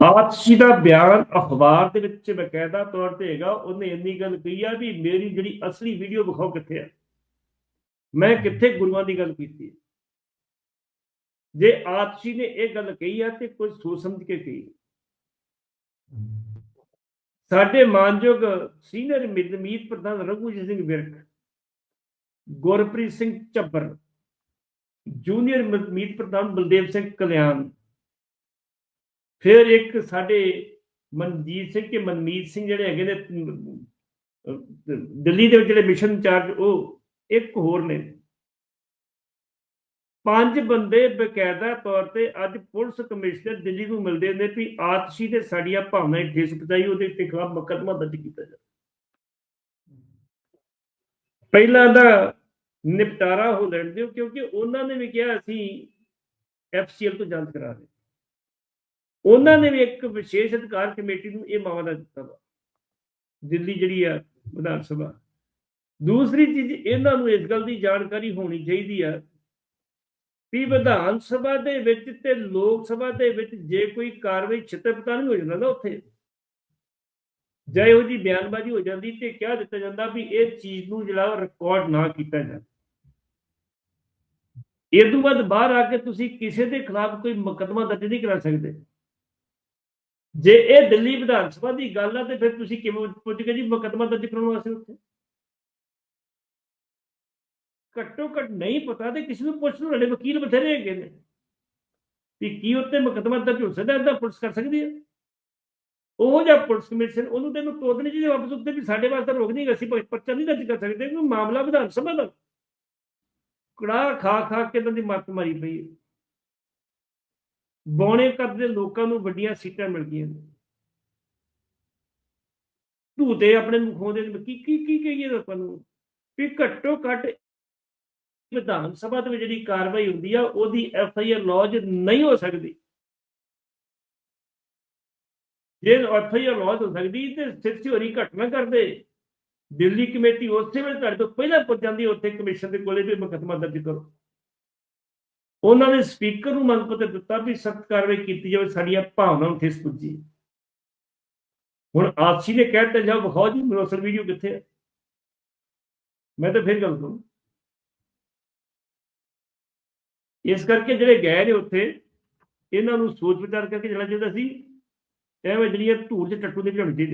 ਆਪਸੀ ਦਾ ਬਿਆਨ ਅਖਬਾਰ ਦੇ ਵਿੱਚ ਬਕਾਇਦਾ ਤੌਰ ਤੇ ਹੈਗਾ, ਉਹਨੇ ਇੰਨੀ ਗੱਲ ਕਹੀ ਆ ਵੀ ਮੇਰੀ ਜਿਹੜੀ ਅਸਲੀ ਵੀਡੀਓ ਵਿਖਾਓ ਕਿੱਥੇ ਆ ਮੈਂ ਕਿੱਥੇ ਗੁਰੂਆਂ ਦੀ ਗੱਲ ਕੀਤੀ ਹੈ। ਜੇ ਆਪਸੀ ਨੇ ਇਹ ਗੱਲ ਕਹੀ ਆ ਤੇ ਕੁਝ ਸੋਚ ਸਮਝ ਕੇ ਕਹੀ ਸਾਡੇ ਮਾਨਯੋਗ ਸੀਨੀਅਰ ਮੀਤ ਪ੍ਰਧਾਨ ਰਘੂਜੀਤ ਸਿੰਘ ਵਿਰਕ, ਗੁਰਪ੍ਰੀਤ ਸਿੰਘ ਚੱਬਰ ਜੂਨੀਅਰ ਮੀਤ ਪ੍ਰਧਾਨ ਬਲਦੇਵ ਸਿੰਘ ਕਲਿਆਣ ਫਿਰ ਇੱਕ ਸਾਡੇ ਮਨਜੀਤ ਸਿੰਘ ਤੇ ਮਨਮੀਤ ਸਿੰਘ ਜਿਹੜੇ ਹੈਗੇ ਨੇ ਦਿੱਲੀ ਦੇ ਵਿੱਚ ਜਿਹੜੇ ਮਿਸ਼ਨ ਇੰਚਾਰਜ ਉਹ ਇੱਕ ਹੋਰ ਨੇ। ਪੰਜ ਬੰਦੇ ਬਕਾਇਦਾ ਤੌਰ ਤੇ ਅੱਜ ਪੁਲਿਸ ਕਮਿਸ਼ਨਰ ਦਿੱਲੀ ਨੂੰ ਮਿਲਦੇ ਨੇ ਵੀ ਆਤਸ਼ੀ ਤੇ ਸਾਡੀਆਂ ਭਾਵਨਾਵਾਂ ਠੇਸ ਪਹੁੰਚਾਈ ਉਹਦੇ ਤੇ ਖਿਲਾਫ ਮੁਕੱਦਮਾ ਦਰਜ ਕੀਤਾ ਜਾਵੇ। ਪਹਿਲਾਂ ਦਾ ਨਿਪਟਾਰਾ ਹੋ ਲੈਣ ਦਿਓ, ਕਿਉਂਕਿ ਉਹਨਾਂ ਨੇ ਵੀ ਕਿਹਾ ਅਸੀਂ ਐਫਸੀਐਲ ਤੋਂ ਜਾਂਚ ਕਰਾ ਰਹੇ ਉਹਨਾਂ ਨੇ ਵੀ ਇੱਕ ਵਿਸ਼ੇਸ਼ ਅਧਿਕਾਰ ਕਮੇਟੀ ਨੂੰ ਇਹ ਮਾਮਲਾ ਦਿੱਤਾ ਵਾ। ਦਿੱਲੀ ਜਿਹੜੀ ਆ ਵਿਧਾਨ ਸਭਾ। ਦੂਸਰੀ ਚੀਜ਼, ਇਹਨਾਂ ਨੂੰ ਇਸ ਗੱਲ ਦੀ ਜਾਣਕਾਰੀ ਹੋਣੀ ਚਾਹੀਦੀ ਆ ਵੀ ਵਿਧਾਨ ਸਭਾ ਦੇ ਵਿੱਚ ਤੇ ਲੋਕ ਸਭਾ ਦੇ ਵਿੱਚ ਜੇ ਕੋਈ ਕਾਰਵਾਈ ਛਿੱਤਰ ਪਤਾ ਨਹੀਂ ਹੋ ਜਾਂਦਾ ਨਾ ਉੱਥੇ, ਜੇ ਇਹੋ ਜੀ ਬਿਆਨਬਾਜ਼ੀ ਹੋ ਜਾਂਦੀ ਤੇ ਕਿਹਾ ਦਿੱਤਾ ਜਾਂਦਾ ਵੀ ਇਹ ਚੀਜ਼ ਨੂੰ ਜਿਹੜਾ ਰਿਕਾਰਡ ਨਾ ਕੀਤਾ ਜਾਵੇ। ਇਹ ਤੋਂ ਬਾਅਦ ਬਾਹਰ ਆ ਕੇ ਤੁਸੀਂ ਕਿਸੇ ਦੇ ਖਿਲਾਫ ਕੋਈ ਮੁਕੱਦਮਾ ਦਰਜ ਨਹੀਂ ਕਰਾ ਸਕਦੇ। ਜੇ ਇਹ ਦਿੱਲੀ ਵਿਧਾਨ ਸਭਾ ਦੀ ਗੱਲ ਆ, ਤੇ ਫਿਰ ਤੁਸੀਂ ਕਿਵੇਂ ਪੁੱਜ ਗਏ ਜੀ ਮੁਕੱਦਮਾ ਦਰਜ ਕਰਾਉਣ ਵਾਸਤੇ ਉੱਥੇ? ਘੱਟੋ ਘੱਟ ਨਹੀਂ ਪਤਾ ਤੇ ਕਿਸੇ ਨੂੰ ਪੁੱਛ ਲਓ, ਸਾਡੇ ਵਕੀਲ ਬਥੇਰੇ ਹੈਗੇ ਨੇ। ਵੀ ਕੀ ਉੱਤੇ ਮੁਕੱਦਮਾ ਦਰਜ ਹੋ ਸਕਦਾ, ਏਦਾਂ ਪੁਲਿਸ ਕਰ ਸਕਦੀ ਹੈ ਉਹ ਜਾਂ ਪੁਲਿਸ ਕਮਿਸ਼ਨ, ਉਹਨੂੰ ਤੈਨੂੰ ਤੋੜਨੀ ਚਾਹੀਦੀ, ਵਾਪਸ ਉੱਤੇ ਵੀ ਸਾਡੇ ਵਾਸਤੇ ਰੋਕ ਨਹੀਂ, ਅਸੀਂ ਪਰਚਾ ਨਹੀਂ ਦਰਜ ਕਰ ਸਕਦੇ ਕਿਉਂਕਿ ਮਾਮਲਾ ਵਿਧਾਨ ਸਭਾ ਦਾ। ਕੜਾ ਖਾ ਖਾ ਕੇ ਇਹਨਾਂ ਦੀ ਮੱਤ ਮਾਰੀ ਪਈ ਹੈ ਬੌਣੇ ਕਰਦੇ ਲੋਕਾਂ ਨੂੰ ਵੱਡੀਆਂ ਸੀਟਾਂ ਮਿਲ ਗਈਆਂ ਨੇ। ਧੂਤੇ ਆਪਣੇ ਮੁਖੋਂ ਦੇ ਕੀ ਕੀ ਕੀ ਕਹੀਏ ਲੋਕਾਂ ਨੂੰ? ਵੀ ਘੱਟੋ ਘੱਟ ਵਿਧਾਨ ਸਭਾ ਦੇ ਵਿੱਚ ਜਿਹੜੀ ਕਾਰਵਾਈ ਹੁੰਦੀ ਆ, ਉਹਦੀ ਐਫ ਆਈ ਆਰ ਲੌਜ ਨਹੀਂ ਹੋ ਸਕਦੀ। ਜੇ ਐਫ ਆਈ ਆਰ ਲੌਜ ਹੋ ਸਕਦੀ, ਤੇ ਸਿਰਫ ਚੋਰੀ ਘਟਨਾ ਕਰਦੇ। ਦਿੱਲੀ ਕਮੇਟੀ ਉਸੇ ਵੇਲੇ ਤੁਹਾਡੇ ਤੋਂ ਪਹਿਲਾਂ ਪੁੱਜ ਜਾਂਦੀ, ਉੱਥੇ ਕਮਿਸ਼ਨ ਦੇ ਕੋਲੇ ਵੀ ਮੁਕੱਦਮਾ ਦਰਜ ਕਰੋ। ਉਹਨਾਂ ਨੇ ਸਪੀਕਰ ਨੂੰ ਮੰਗ ਪੱਤਰ ਦਿੱਤਾ ਵੀ ਸਖਤ ਕਾਰਵਾਈ ਕੀਤੀ ਜਾਵੇ, ਸਾਡੀਆਂ ਭਾਵਨਾਵਾਂ ਨੂੰ ਠੇਸ ਪੁੱਜੀ। ਹੁਣ ਆਪਸੀ ਨੇ ਕਹਿ ਦਿੱਤਾ, ਜਾਓ ਵਿਖਾਓ ਜੀ ਮੇਰਾ ਅਸਲ ਵੀਡੀਓ ਕਿੱਥੇ ਹੈ ਮੈਂ ਤਾਂ ਫਿਰ ਗੱਲ ਕਰੂੰ। ਇਸ ਕਰਕੇ ਜਿਹੜੇ ਗਏ ਨੇ ਉੱਥੇ, ਇਹਨਾਂ ਨੂੰ ਸੋਚ ਵਿਚਾਰ ਕਰਕੇ ਜਿਹੜਾ ਚਾਹੀਦਾ ਸੀ। ਐਵੇਂ ਜਿਹੜੀਆਂ ਧੂੜ ਚ ਟੱਟੂ ਦੇ ਲਿਆਉਣੀ ਚਾਹੀਦੀ